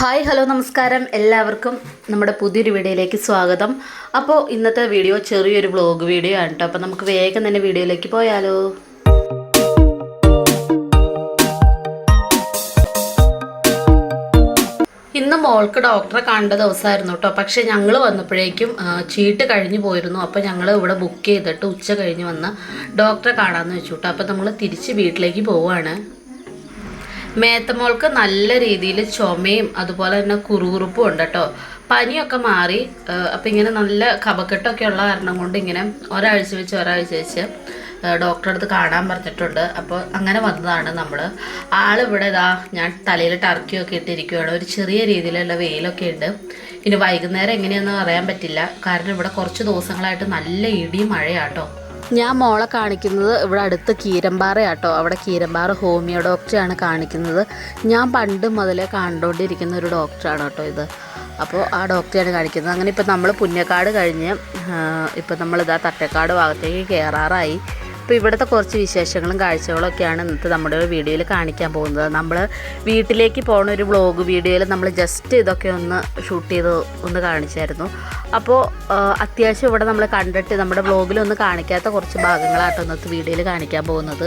Hi hello നമസ്കാരം. എല്ലാവർക്കും നമ്മുടെ പുതിയൊരു വീഡിയോയിലേക്ക് സ്വാഗതം. അപ്പോൾ ഇന്നത്തെ വീഡിയോ ചെറിയൊരു വ്ളോഗ് വീഡിയോ ആണ് കേട്ടോ അപ്പോൾ നമുക്ക് വേഗം തന്നെ വീഡിയോയിലേക്ക് പോയാലോ. ഇന്ന് മോൾക്ക് ഡോക്ടറെ കണ്ട ദിവസമായിരുന്നു കേട്ടോ പക്ഷേ ഞങ്ങൾ വന്നപ്പോഴേക്കും ചീട്ട് കഴിഞ്ഞു പോയിരുന്നു. അപ്പോൾ ഞങ്ങൾ ഇവിടെ ബുക്ക് ചെയ്തിട്ട് ഉച്ച കഴിഞ്ഞ് വന്ന് ഡോക്ടറെ കാണാമെന്ന് വെച്ചു കേട്ടോ അപ്പോൾ നമ്മൾ തിരിച്ച് വീട്ടിലേക്ക് പോവുകയാണ് മേത്തമോൾക്ക് നല്ല രീതിയിൽ ചുമയും അതുപോലെ തന്നെ കുറുകുറുപ്പും ഉണ്ട് കേട്ടോ. പനിയൊക്കെ മാറി അപ്പം ഇങ്ങനെ നല്ല കപക്കെട്ടൊക്കെ ഉള്ള കാരണം കൊണ്ട് ഇങ്ങനെ ഒരാഴ്ച വെച്ച് ഒരാഴ്ച വെച്ച് ഡോക്ടറെ അടുത്ത് കാണാൻ പറഞ്ഞിട്ടുണ്ട്. അപ്പോൾ അങ്ങനെ വന്നതാണ് നമ്മൾ ആളിവിടെ ഇതാ ഞാൻ തലയിൽ ടർക്കിയൊക്കെ ഇട്ടിരിക്കുകയാണ് ഒരു ചെറിയ രീതിയിലുള്ള വെയിലൊക്കെ ഉണ്ട്. ഇനി വൈകുന്നേരം എങ്ങനെയാണെന്ന് അറിയാൻ പറ്റില്ല. കാരണം ഇവിടെ കുറച്ച് ദിവസങ്ങളായിട്ട് നല്ല ഇടിയും മഴയാട്ടോ. ഞാൻ മോളെ കാണിക്കുന്നത് ഇവിടെ അടുത്ത് കീരമ്പാറയാട്ടോ. അവിടെ കീരമ്പാറ ഹോമിയോ ഡോക്ടറാണ് കാണിക്കുന്നത്. ഞാൻ പണ്ട് മുതലേ കണ്ടുകൊണ്ടിരിക്കുന്ന ഒരു ഡോക്ടറാണ് കേട്ടോ ഇത്. അപ്പോൾ ആ ഡോക്ടറെയാണ് കാണിക്കുന്നത്. അങ്ങനെ ഇപ്പോൾ നമ്മൾ പുന്നക്കാട് കഴിഞ്ഞ് ഇപ്പോൾ നമ്മളിതാ തട്ടക്കാട് ഭാഗത്തേക്ക് കയറാറായി അപ്പോൾ ഇവിടുത്തെ കുറച്ച് വിശേഷങ്ങളും കാഴ്ചകളും ഒക്കെയാണ് ഇന്നത്തെ നമ്മുടെ ഒരു വീഡിയോയിൽ കാണിക്കാൻ പോകുന്നത്. നമ്മൾ വീട്ടിലേക്ക് പോകുന്ന ഒരു വ്ളോഗ് വീഡിയോയിൽ നമ്മൾ ജസ്റ്റ് ഇതൊക്കെ ഒന്ന് ഷൂട്ട് ചെയ്ത് ഒന്ന് കാണിച്ചായിരുന്നു. അപ്പോൾ അത്യാവശ്യം ഇവിടെ നമ്മൾ കണ്ടിട്ട് നമ്മുടെ വ്ളോഗിലൊന്നും കാണിക്കാത്ത കുറച്ച് ഭാഗങ്ങളാട്ടോ ഇന്നത്തെ വീഡിയോയിൽ കാണിക്കാൻ പോകുന്നത്.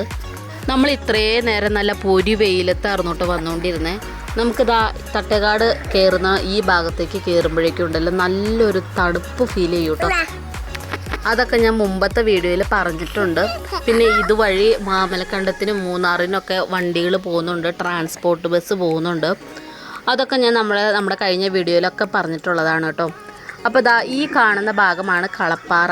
നമ്മൾ ഇത്രേ നേരം നല്ല പൊരി വെയിലത്തായിരുന്നു കേട്ടോ വന്നുകൊണ്ടിരുന്നേ. നമുക്കിതാ തട്ടേക്കാട് കയറുന്ന ഈ ഭാഗത്തേക്ക് കയറുമ്പോഴേക്കും ഉണ്ടല്ലോ നല്ലൊരു തണുപ്പ് ഫീൽ ചെയ്യും കേട്ടോ. അതൊക്കെ ഞാൻ മുമ്പത്തെ വീഡിയോയിൽ പറഞ്ഞിട്ടുണ്ട്. പിന്നെ ഇതുവഴി മാമലക്കണ്ടത്തിനും മൂന്നാറിനൊക്കെ വണ്ടികൾ പോകുന്നുണ്ട് ട്രാൻസ്പോർട്ട് ബസ് പോകുന്നുണ്ട്. അതൊക്കെ ഞാൻ നമ്മളെ നമ്മുടെ കഴിഞ്ഞ വീഡിയോയിലൊക്കെ പറഞ്ഞിട്ടുള്ളതാണ് കേട്ടോ. അപ്പോൾ ഇതാ ഈ കാണുന്ന ഭാഗമാണ് കളപ്പാറ.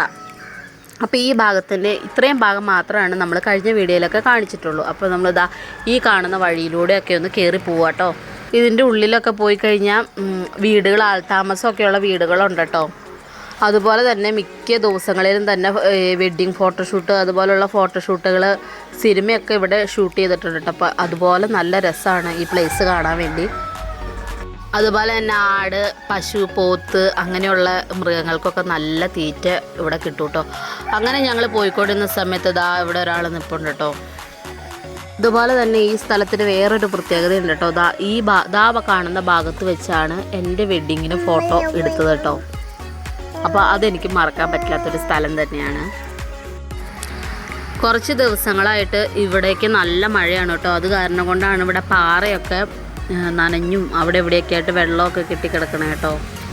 അപ്പോൾ ഈ ഭാഗത്തിന്റെ ഇത്രയും ഭാഗം മാത്രമാണ് നമ്മൾ കഴിഞ്ഞ വീഡിയോയിലൊക്കെ കാണിച്ചിട്ടുള്ളൂ. അപ്പോൾ നമ്മളിതാ ഈ കാണുന്ന വഴിയിലൂടെയൊക്കെ ഒന്ന് കയറി പോവാട്ടോ ഇതിന്റെ ഉള്ളിലൊക്കെ പോയി കഴിഞ്ഞാൽ വീടുകൾ വീടുകൾ ആൾതാമസമൊക്കെയുള്ള വീടുകളുണ്ട് കേട്ടോ. അതുപോലെ തന്നെ മിക്ക ദിവസങ്ങളിലും തന്നെ വെഡ്ഡിങ് ഫോട്ടോഷൂട്ട് അതുപോലെയുള്ള ഫോട്ടോഷൂട്ടുകൾ സിനിമയൊക്കെ ഇവിടെ ഷൂട്ട് ചെയ്തിട്ടുണ്ട് കേട്ടോ അപ്പോൾ അതുപോലെ നല്ല രസമാണ് ഈ പ്ലേസ് കാണാൻ വേണ്ടി. അതുപോലെ തന്നെ ആട് പശു പോത്ത് അങ്ങനെയുള്ള മൃഗങ്ങൾക്കൊക്കെ നല്ല തീറ്റ ഇവിടെ കിട്ടും കേട്ടോ അങ്ങനെ ഞങ്ങൾ പോയിക്കൊണ്ടിരുന്ന സമയത്ത് ഇതാ ഇവിടെ ഒരാൾ നിൽപ്പുണ്ട് കേട്ടോ ഇതുപോലെ തന്നെ ഈ സ്ഥലത്തിന് വേറൊരു പ്രത്യേകത ഉണ്ട് കേട്ടോ ദാ ഈ ഭാ ദാ കാണുന്ന ഭാഗത്ത് വെച്ചാണ് എന്റെ വെഡ്ഡിങ്ങിന് ഫോട്ടോ എടുത്തത് കേട്ടോ അപ്പോൾ അതെനിക്ക് മറക്കാൻ പറ്റാത്തൊരു സ്ഥലം തന്നെയാണ്. കുറച്ച് ദിവസങ്ങളായിട്ട് ഇവിടേക്ക് നല്ല മഴയാണ് കേട്ടോ. അത് കാരണം കൊണ്ടാണ് ഇവിടെ പാറയൊക്കെ നനഞ്ഞും അവിടെ ഇവിടെയൊക്കെ ആയിട്ട് വെള്ളമൊക്കെ കെട്ടിക്കിടക്കണേ കേട്ടോ.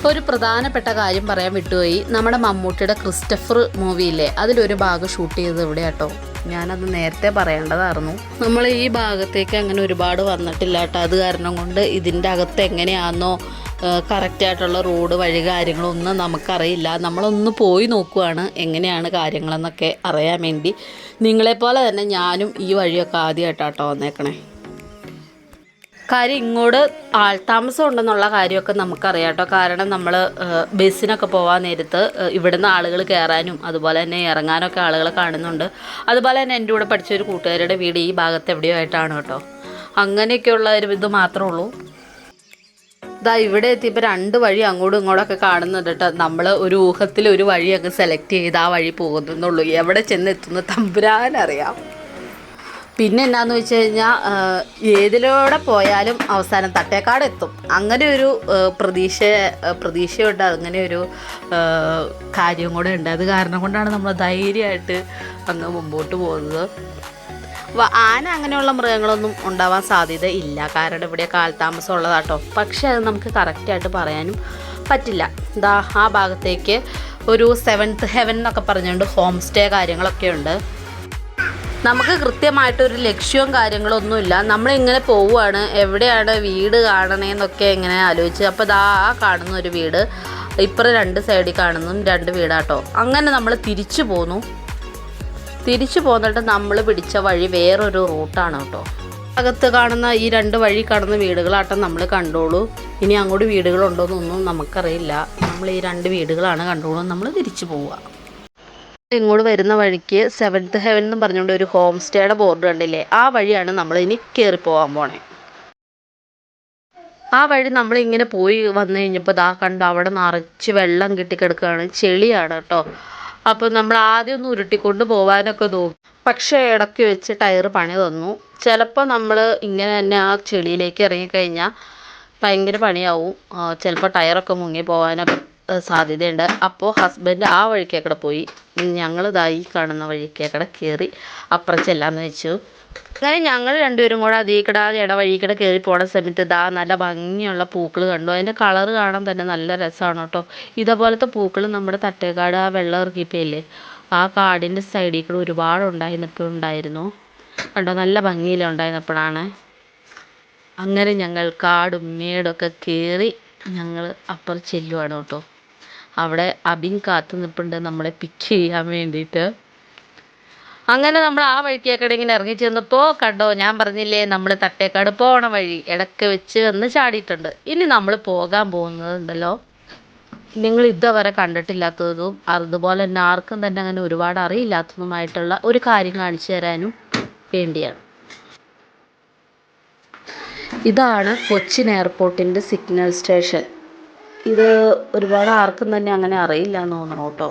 ഒരു പ്രധാനപ്പെട്ട കാര്യം പറയാൻ വിട്ടുപോയി. നമ്മുടെ മമ്മൂട്ടിയുടെ ക്രിസ്റ്റഫർ മൂവിയില്ലേ അതിലൊരു ഭാഗം ഷൂട്ട് ചെയ്തത് ഇവിടെ കേട്ടോ. ഞാനത് നേരത്തെ പറയേണ്ടതായിരുന്നു. നമ്മൾ ഈ ഭാഗത്തേക്ക് അങ്ങനെ ഒരുപാട് വന്നിട്ടില്ല കേട്ടോ. അത് കാരണം കൊണ്ട് ഇതിന്റെ അകത്ത് എങ്ങനെയാണെന്നോ കറക്റ്റായിട്ടുള്ള റോഡ് വഴി കാര്യങ്ങളൊന്നും നമുക്കറിയില്ല. നമ്മളൊന്ന് പോയി നോക്കുവാണ് എങ്ങനെയാണ് കാര്യങ്ങളെന്നൊക്കെ അറിയാൻ വേണ്ടി. നിങ്ങളെപ്പോലെ തന്നെ ഞാനും ഈ വഴിയൊക്കെ ആദ്യമായിട്ടാട്ടോ വന്നേക്കണേ. കാര്യം ഇങ്ങോട്ട് ആൾതാമസം ഉണ്ടെന്നുള്ള കാര്യമൊക്കെ നമുക്കറിയാം കേട്ടോ കാരണം നമ്മൾ ബസ്സിനൊക്കെ പോകാൻ നേരത്ത് ഇവിടുന്ന് ആളുകൾ കയറാനും അതുപോലെ തന്നെ ഇറങ്ങാനൊക്കെ ആളുകൾ കാണുന്നുണ്ട്. അതുപോലെ തന്നെ എന്റെ കൂടെ പഠിച്ച ഒരു കൂട്ടുകാരുടെ വീട് ഈ ഭാഗത്ത് എവിടെയോ ആയിട്ടാണ് കേട്ടോ. അങ്ങനെയൊക്കെയുള്ള ഒരു ഇത് മാത്രമേ ഉള്ളൂ. ഇതാ ഇവിടെ എത്തിയപ്പോൾ രണ്ട് വഴി അങ്ങോട്ടും ഇങ്ങോട്ടൊക്കെ കാണുന്നുണ്ട് കേട്ടോ നമ്മൾ ഒരു ഊഹത്തിൽ ഒരു വഴി അങ്ങ് സെലക്ട് ചെയ്ത് ആ വഴി പോകുന്നുള്ളൂ എവിടെ ചെന്ന് എത്തുന്നു തമ്പുരാനറിയാം. പിന്നെ എന്താന്ന് വെച്ച് കഴിഞ്ഞാൽ ഏതിലൂടെ പോയാലും അവസാനം തട്ടേക്കാട് എത്തും. അങ്ങനെ ഒരു പ്രതീക്ഷ പ്രതീക്ഷയുണ്ട്. അങ്ങനെ ഒരു കാര്യം കൂടെ ഉണ്ട്. അത് കാരണം കൊണ്ടാണ് നമ്മൾ ധൈര്യമായിട്ട് അങ്ങ് മുമ്പോട്ട് പോകുന്നത്. ആന അങ്ങനെയുള്ള മൃഗങ്ങളൊന്നും ഉണ്ടാവാൻ സാധ്യത ഇല്ല. കാരണം ഇവിടെ കാലതാമസം ഉള്ളതാട്ടോ പക്ഷെ അത് നമുക്ക് കറക്റ്റായിട്ട് പറയാനും പറ്റില്ല. ദാ ആ ഭാഗത്തേക്ക് ഒരു സെവൻത്ത് ഹെവൻ എന്നൊക്കെ പറഞ്ഞുകൊണ്ട് ഹോം സ്റ്റേ കാര്യങ്ങളൊക്കെ ഉണ്ട്. നമുക്ക് കൃത്യമായിട്ടൊരു ലക്ഷ്യവും കാര്യങ്ങളൊന്നുമില്ല നമ്മളിങ്ങനെ പോവുകയാണ്. എവിടെയാണ് വീട് കാണണേന്നൊക്കെ ഇങ്ങനെ ആലോചിച്ച്. അപ്പോൾ ദാ ആ കാണുന്ന ഒരു വീട് ഇപ്പുറം രണ്ട് സൈഡിൽ കാണുന്നതും രണ്ട് വീടാട്ടോ. അങ്ങനെ നമ്മൾ തിരിച്ചു പോന്നു. തിരിച്ചു പോന്നിട്ട് നമ്മൾ പിടിച്ച വഴി വേറൊരു റൂട്ടാണ് കേട്ടോ. അകത്ത് കാണുന്ന ഈ രണ്ട് വഴി കടന്ന വീടുകളാട്ടം നമ്മൾ കണ്ടോളൂ. ഇനി അങ്ങോട്ട് വീടുകളുണ്ടോയെന്നൊന്നും നമുക്കറിയില്ല. നമ്മൾ ഈ രണ്ട് വീടുകളാണ് കണ്ടോളൂ. നമ്മൾ തിരിച്ചു പോവുക. ഇങ്ങോട്ട് വരുന്ന വഴിക്ക് സെവൻത്ത് ഹെവൻ എന്ന് പറഞ്ഞുകൊണ്ട് ഒരു ഹോം സ്റ്റേയുടെ ബോർഡ് കണ്ടില്ലേ? ആ വഴിയാണ് നമ്മൾ ഇനി കയറി പോകാൻ പോണേ. ആ വഴി നമ്മൾ ഇങ്ങനെ പോയി വന്നു കഴിഞ്ഞപ്പോൾ ദാ കണ്ട അവിടെ നിറച്ച് വെള്ളം കെട്ടിക്കിടക്കുകയാണ് ചെളിയാണ് കേട്ടോ. അപ്പോൾ നമ്മൾ ആദ്യം ഒന്ന് ഉരുട്ടിക്കൊണ്ട് പോകാനൊക്കെ നോക്കും. പക്ഷേ ഇടയ്ക്ക് വെച്ച് ടയർ പണി തന്നു. ചിലപ്പോൾ നമ്മൾ ഇങ്ങനെ തന്നെ ആ ചെളിയിലേക്ക് ഇറങ്ങിക്കഴിഞ്ഞാൽ ഭയങ്കര പണിയാവും. ചിലപ്പോൾ ടയറൊക്കെ മുങ്ങി പോകാനൊക്കെ സാധ്യതയുണ്ട്. അപ്പോൾ ഹസ്ബൻഡ് ആ വഴിക്കേക്കടെ പോയി. ഞങ്ങളിതായി കാണുന്ന വഴിക്കേക്കടെ കയറി അപ്പുറം ചെല്ലാമെന്ന് വെച്ചു. അങ്ങനെ ഞങ്ങൾ രണ്ടുപേരും കൂടെ അതീ ഇട ഇടവഴി കൂടെ കയറി പോണ സമയത്ത് ഇതാ നല്ല ഭംഗിയുള്ള പൂക്കൾ കണ്ടു. അതിന്റെ കളർ കാണാൻ തന്നെ നല്ല രസമാണ് കേട്ടോ. ഇതേപോലത്തെ പൂക്കൾ നമ്മുടെ തട്ടേക്കാട് ആ വെള്ളം ഇറക്കിപ്പയില്ലേ ആ കാടിന്റെ സൈഡിൽ കൂടെ ഒരുപാട് ഉണ്ടായി നിൽക്കുന്നുണ്ടായിരുന്നു കണ്ടോ നല്ല ഭംഗിയിലുണ്ടായിരുന്നപ്പോഴാണ് അങ്ങനെ ഞങ്ങൾ കാടും മേടൊക്കെ കയറി ഞങ്ങൾ അപ്പുറം ചെല്ലുവാണ് കേട്ടോ. അവിടെ അബിൻ കാത്തു നിൽപ്പുണ്ട് നമ്മളെ പിക്ക് ചെയ്യാൻ വേണ്ടിയിട്ട്. അങ്ങനെ നമ്മൾ ആ വഴിക്കേക്കടെ ഇങ്ങനെ ഇറങ്ങി ചെന്നപ്പോൾ കണ്ടോ ഞാൻ പറഞ്ഞില്ലേ നമ്മൾ തട്ടേക്കാട് പോണ വഴി. ഇടയ്ക്ക് വെച്ച് വന്ന് ചാടിയിട്ടുണ്ട്. ഇനി നമ്മൾ പോകാൻ പോകുന്നതുണ്ടല്ലോ നിങ്ങൾ ഇതുവരെ കണ്ടിട്ടില്ലാത്തതും അതുപോലെ തന്നെ ആർക്കും തന്നെ അങ്ങനെ ഒരുപാട് അറിയില്ലാത്തതുമായിട്ടുള്ള ഒരു കാര്യം കാണിച്ചു തരാനും വേണ്ടിയാണ്. ഇതാണ് കൊച്ചിൻ എയർപോർട്ടിന്റെ സിഗ്നൽ സ്റ്റേഷൻ. ഇത് ഒരുപാട് ആർക്കും തന്നെ അങ്ങനെ അറിയില്ല എന്ന് തോന്നണം കേട്ടോ.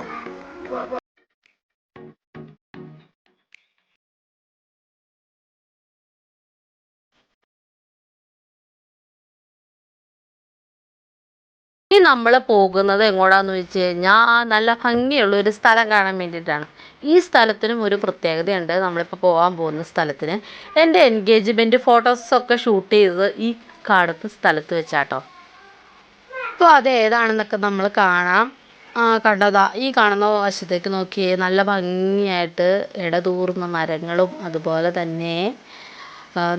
ഇനി നമ്മൾ പോകുന്നത് എങ്ങോട്ടാന്ന് വെച്ച് കഴിഞ്ഞാൽ നല്ല ഭംഗിയുള്ള ഒരു സ്ഥലം കാണാൻ വേണ്ടിയിട്ടാണ്. ഈ സ്ഥലത്തിനും ഒരു പ്രത്യേകതയുണ്ട്. നമ്മളിപ്പോൾ പോകാൻ പോകുന്ന സ്ഥലത്തിന്. എന്റെ എൻഗേജ്മെന്റ് ഫോട്ടോസൊക്കെ ഷൂട്ട് ചെയ്തത് ഈ കാടത്ത് സ്ഥലത്ത് വെച്ചാട്ടോ. അപ്പോൾ അത് ഏതാണെന്നൊക്കെ നമ്മൾ കാണാം. കണ്ടതാ. ഈ കാണുന്ന വശത്തേക്ക് നോക്കിയേ നല്ല ഭംഗിയായിട്ട് ഇടതൂർന്ന മരങ്ങളും അതുപോലെ തന്നെ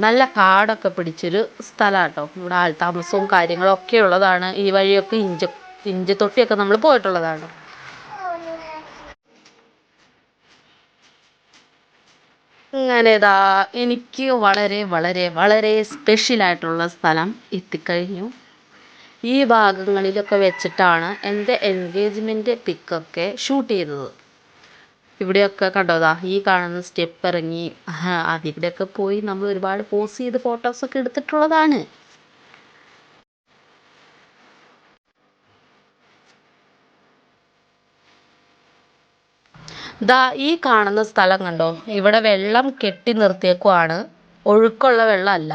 നല്ല കാടൊക്കെ പിടിച്ചൊരു സ്ഥലമാണ് കേട്ടോ ഇവിടെ ആൾതാമസവും കാര്യങ്ങളും ഒക്കെ ഉള്ളതാണ്. ഈ വഴിയൊക്കെ ഇഞ്ചി ഇഞ്ചത്തൊട്ടിയൊക്കെ നമ്മൾ പോയിട്ടുള്ളതാണ്. അങ്ങനെ ഇതാ എനിക്ക് വളരെ വളരെ വളരെ സ്പെഷ്യലായിട്ടുള്ള സ്ഥലം എത്തിക്കഴിഞ്ഞു. ഈ ഭാഗങ്ങളിലൊക്കെ വെച്ചിട്ടാണ് എന്റെ എൻഗേജ്മെന്റ് പിക്കൊക്കെ ഷൂട്ട് ചെയ്തത്. ഇവിടെയൊക്കെ കണ്ടോ ദാ ഈ കാണുന്ന സ്റ്റെപ്പ് ഇറങ്ങി. അതിവിടെയൊക്കെ പോയി നമ്മൾ ഒരുപാട് പോസ് ചെയ്ത് ഫോട്ടോസൊക്കെ എടുത്തിട്ടുള്ളതാണ്. ദാ ഈ കാണുന്ന സ്ഥലം കണ്ടോ ഇവിടെ വെള്ളം കെട്ടി നിർത്തിയേക്കുവാണ്. ഒഴുക്കുള്ള വെള്ളമല്ല.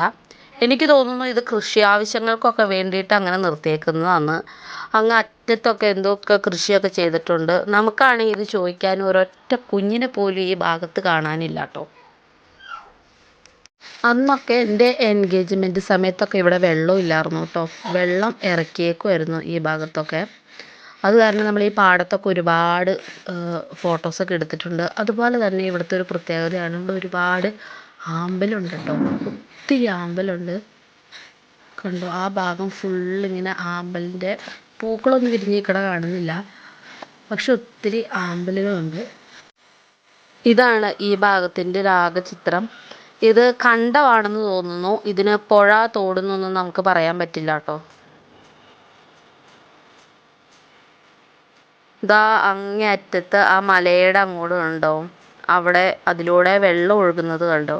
എനിക്ക് തോന്നുന്നു ഇത് കൃഷി ആവശ്യങ്ങൾക്കൊക്കെ വേണ്ടിയിട്ട് അങ്ങനെ നിർത്തിയേക്കുന്നതാണ്. അങ്ങ് അറ്റത്തൊക്കെ എന്തൊക്കെ കൃഷിയൊക്കെ ചെയ്തിട്ടുണ്ട്. നമുക്കാണെങ്കിൽ ഇത് ചോദിക്കാൻ ഒരൊറ്റ കുഞ്ഞിനെ പോലും ഈ ഭാഗത്ത് കാണാനില്ല കേട്ടോ. അന്നൊക്കെ എന്റെ എൻഗേജ്മെന്റ് സമയത്തൊക്കെ ഇവിടെ വെള്ളം ഇല്ലായിരുന്നു കേട്ടോ. വെള്ളം ഇറക്കിയേക്കുമായിരുന്നു ഈ ഭാഗത്തൊക്കെ. അത് കാരണം നമ്മൾ ഈ പാടത്തൊക്കെ ഒരുപാട് ഫോട്ടോസൊക്കെ എടുത്തിട്ടുണ്ട്. അതുപോലെ തന്നെ ഇവിടുത്തെ ഒരു പ്രത്യേകതയാണ് ഇവിടെ ഒരുപാട് ആമ്പലുണ്ട് കേട്ടോ. ഒത്തിരി ആമ്പലുണ്ട്. കണ്ടോ? ആ ഭാഗം ഫുള്ളിങ്ങനെ ആമ്പലിന്റെ പൂക്കളൊന്നും വിരിഞ്ഞ് വിരിഞ്ഞിക്കണ കാണുന്നില്ല. പക്ഷെ ഒത്തിരി ആമ്പലുകളുണ്ട്. ഇതാണ് ഈ ഭാഗത്തിന്റെ രാഗചിത്രം. ഇത് കണ്ടമാണെന്ന് തോന്നുന്നു. ഇതിന് പുഴ തോടുന്നൊന്നും നമുക്ക് പറയാൻ പറ്റില്ല കേട്ടോ. ഇതാ അങ്ങേ അറ്റത്ത് ആ മലയുടെ അങ്ങോട്ട് കണ്ടോ? അവിടെ അതിലൂടെ വെള്ളം ഒഴുകുന്നത് കണ്ടോ?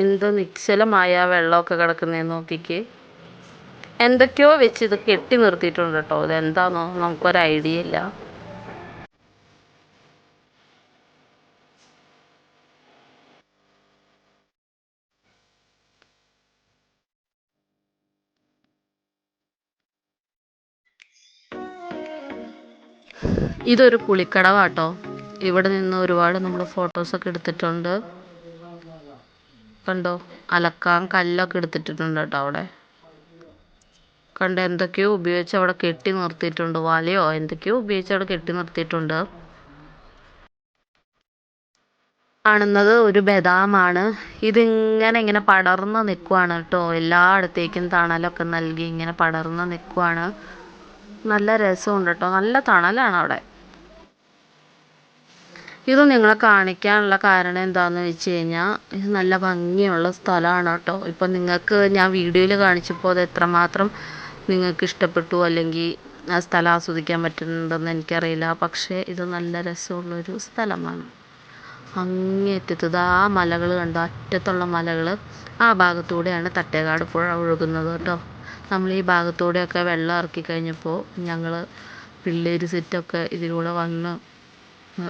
എന്ത് നിശ്ചലമായ വെള്ളമൊക്കെ കിടക്കുന്നതെന്ന് നോക്കിക്ക്. എന്തൊക്കെയോ വെച്ച് ഇത് കെട്ടി നിർത്തിയിട്ടുണ്ട് കേട്ടോ. ഇതെന്താണോ നമുക്കൊരു ഐഡിയ ഇല്ല. ഇതൊരു കുളിക്കടവാട്ടോ. ഇവിടെ നിന്ന് ഒരുപാട് നമ്മൾ ഫോട്ടോസൊക്കെ എടുത്തിട്ടുണ്ട്. കണ്ടോ? അലക്കാൻ കല്ലൊക്കെ എടുത്തിട്ടുണ്ട് കേട്ടോ അവിടെ. കണ്ടോ എന്തൊക്കെയോ ഉപയോഗിച്ച് അവിടെ കെട്ടി നിർത്തിയിട്ടുണ്ട്. വലയോ എന്തൊക്കെയോ ഉപയോഗിച്ച് അവിടെ കെട്ടി നിർത്തിയിട്ടുണ്ട്. കാണുന്നത് ഒരു ബദാമാണ്. ഇതിങ്ങനെ ഇങ്ങനെ പടർന്ന് നിൽക്കുവാണ് കേട്ടോ. എല്ലായിടത്തേക്കും തണലൊക്കെ നൽകി ഇങ്ങനെ പടർന്ന് നിൽക്കുവാണ് നല്ല രസമുണ്ട് കേട്ടോ. നല്ല തണലാണ് അവിടെ. ഇത് നിങ്ങളെ കാണിക്കാനുള്ള കാരണം എന്താണെന്ന് വെച്ച് കഴിഞ്ഞാൽ ഇത് നല്ല ഭംഗിയുള്ള സ്ഥലമാണ് കേട്ടോ ഇപ്പം നിങ്ങൾക്ക് ഞാൻ വീഡിയോയിൽ കാണിച്ചപ്പോൾ അത് എത്രമാത്രം നിങ്ങൾക്ക് ഇഷ്ടപ്പെട്ടു അല്ലെങ്കിൽ ആ സ്ഥലം ആസ്വദിക്കാൻ പറ്റുന്നുണ്ടെന്ന് എനിക്കറിയില്ല. പക്ഷേ ഇത് നല്ല രസമുള്ളൊരു സ്ഥലമാണ്. അങ്ങേയറ്റത്ത് ദാ ആ മലകൾ കണ്ടോ? അറ്റത്തുള്ള മലകൾ ആ ഭാഗത്തൂടെയാണ് തട്ടേകാട് പുഴ ഒഴുകുന്നത് കേട്ടോ. നമ്മൾ ഈ ഭാഗത്തൂടെയൊക്കെ വെള്ളം ഇറക്കി കഴിഞ്ഞപ്പോൾ ഞങ്ങൾ പിള്ളേർ സെറ്റൊക്കെ ഇതിലൂടെ വന്ന്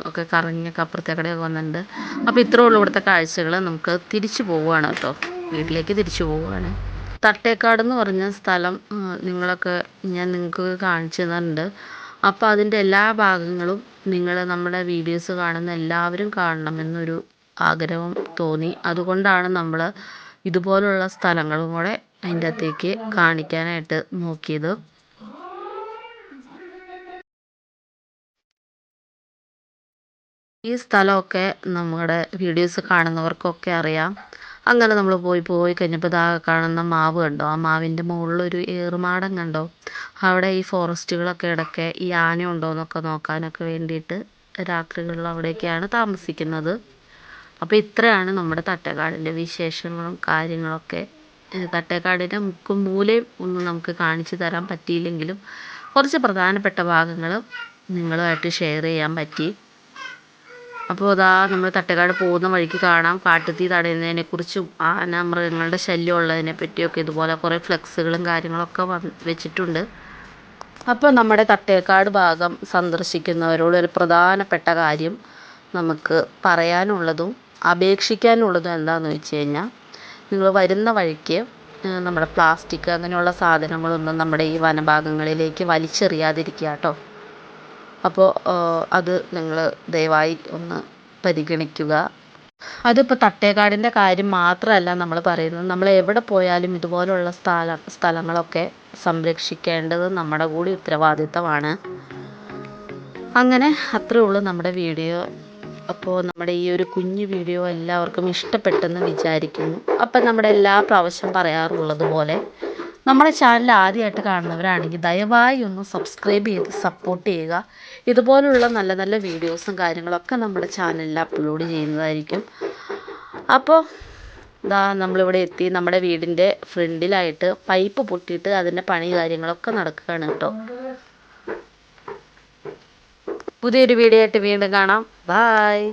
ഒക്കെ കറങ്ങിയൊക്കെ അപ്പുറത്തേക്കടെയൊക്കെ വന്നിട്ടുണ്ട്. അപ്പോൾ ഇത്രയേ ഉള്ളൂ ഇവിടുത്തെ കാഴ്ചകൾ നമുക്ക് തിരിച്ചു പോവുകയാണ് കേട്ടോ. വീട്ടിലേക്ക് തിരിച്ചു പോവുകയാണ്. തട്ടേക്കാട് എന്ന് പറഞ്ഞ സ്ഥലം നിങ്ങളൊക്കെ ഞാൻ നിങ്ങൾക്ക് കാണിച്ചു തന്നിട്ടുണ്ട്. അപ്പോൾ അതിന്റെ എല്ലാ ഭാഗങ്ങളും നിങ്ങൾ നമ്മുടെ വീഡിയോസ് കാണുന്ന എല്ലാവരും കാണണമെന്നൊരു ആഗ്രഹം തോന്നി. അതുകൊണ്ടാണ് നമ്മൾ ഇതുപോലുള്ള സ്ഥലങ്ങളും കൂടെ അതിന്റെ അകത്തേക്ക് കാണിക്കാനായിട്ട് നോക്കിയത്. ഈ സ്ഥലമൊക്കെ നമ്മുടെ വീഡിയോസ് കാണുന്നവർക്കൊക്കെ അറിയാം. അങ്ങനെ നമ്മൾ പോയി പോയി കഴിഞ്ഞപ്പോൾ ദാ കാണുന്ന മാവ് കണ്ടോ? ആ മാവിന്റെ മുകളിലൊരു ഏറുമാടം കണ്ടോ? അവിടെ ഈ ഫോറസ്റ്റുകളൊക്കെ ഇടയ്ക്ക് ഈ ആന ഉണ്ടോ എന്നൊക്കെ നോക്കാനൊക്കെ വേണ്ടിയിട്ട് രാത്രികളിൽ അവിടെയൊക്കെയാണ് താമസിക്കുന്നത്. അപ്പോൾ ഇത്രയാണ് നമ്മുടെ തട്ടേക്കാടിന്റെ വിശേഷങ്ങളും കാര്യങ്ങളൊക്കെ. തട്ടേക്കാടിന്റെ മുക്കും മൂലയും ഒന്നും നമുക്ക് കാണിച്ചു തരാൻ പറ്റിയില്ലെങ്കിലും കുറച്ച് പ്രധാനപ്പെട്ട ഭാഗങ്ങൾ നിങ്ങളുമായിട്ട് ഷെയർ ചെയ്യാൻ പറ്റി. അപ്പോൾ അതാ നമ്മൾ തട്ടേക്കാട് പോകുന്ന വഴിക്ക് കാണാം. കാട്ടുതീ തടയുന്നതിനെക്കുറിച്ചും ആന മൃഗങ്ങളുടെ ശല്യം ഉള്ളതിനെ പറ്റിയൊക്കെ ഇതുപോലെ കുറേ ഫ്ലെക്സുകളും കാര്യങ്ങളൊക്കെ വെച്ചിട്ടുണ്ട്. അപ്പോൾ നമ്മുടെ തട്ടേക്കാട് ഭാഗം സന്ദർശിക്കുന്നവരോട് ഒരു പ്രധാനപ്പെട്ട കാര്യം നമുക്ക് പറയാനുള്ളതും അപേക്ഷിക്കാനുള്ളതും എന്താണെന്ന് വെച്ച് കഴിഞ്ഞാൽ നിങ്ങൾ വരുന്ന വഴിക്ക് നമ്മുടെ പ്ലാസ്റ്റിക് അങ്ങനെയുള്ള സാധനങ്ങളൊന്നും നമ്മുടെ ഈ വനഭാഗങ്ങളിലേക്ക് വലിച്ചെറിയാതിരിക്കുക കേട്ടോ. അപ്പോൾ അത് നിങ്ങൾ ദയവായി ഒന്ന് പരിഗണിക്കുക. അതിപ്പോൾ തട്ടേക്കാടിന്റെ കാര്യം മാത്രമല്ല നമ്മൾ പറയുന്നത്. നമ്മൾ എവിടെ പോയാലും ഇതുപോലുള്ള സ്ഥല സ്ഥലങ്ങളൊക്കെ സംരക്ഷിക്കേണ്ടത് നമ്മുടെ കൂടി ഉത്തരവാദിത്തമാണ്. അങ്ങനെ അത്രേ ഉള്ളൂ നമ്മുടെ വീഡിയോ. അപ്പോൾ നമ്മുടെ ഈ ഒരു കുഞ്ഞു വീഡിയോ എല്ലാവർക്കും ഇഷ്ടപ്പെട്ടെന്ന് വിചാരിക്കുന്നു. അപ്പം നമ്മുടെ എല്ലാ പ്രാവശ്യം പറയാറുള്ളത് പോലെ നമ്മുടെ ചാനൽ ആദ്യമായിട്ട് കാണുന്നവരാണെങ്കിൽ ദയവായി ഒന്ന് സബ്സ്ക്രൈബ് ചെയ്ത് സപ്പോർട്ട് ചെയ്യുക. ഇതുപോലുള്ള നല്ല നല്ല വീഡിയോസും കാര്യങ്ങളൊക്കെ നമ്മുടെ ചാനലിൽ അപ്ലോഡ് ചെയ്യുന്നതായിരിക്കും. അപ്പോൾ ഇതാ നമ്മളിവിടെ എത്തി. നമ്മുടെ വീടിന്റെ ഫ്രണ്ടിലായിട്ട് പൈപ്പ് പൊട്ടിയിട്ട് അതിന്റെ പണി കാര്യങ്ങളൊക്കെ നടക്കുകയാണ് കേട്ടോ. പുതിയൊരു വീഡിയോ ആയിട്ട് വീണ്ടും കാണാം. ബായ്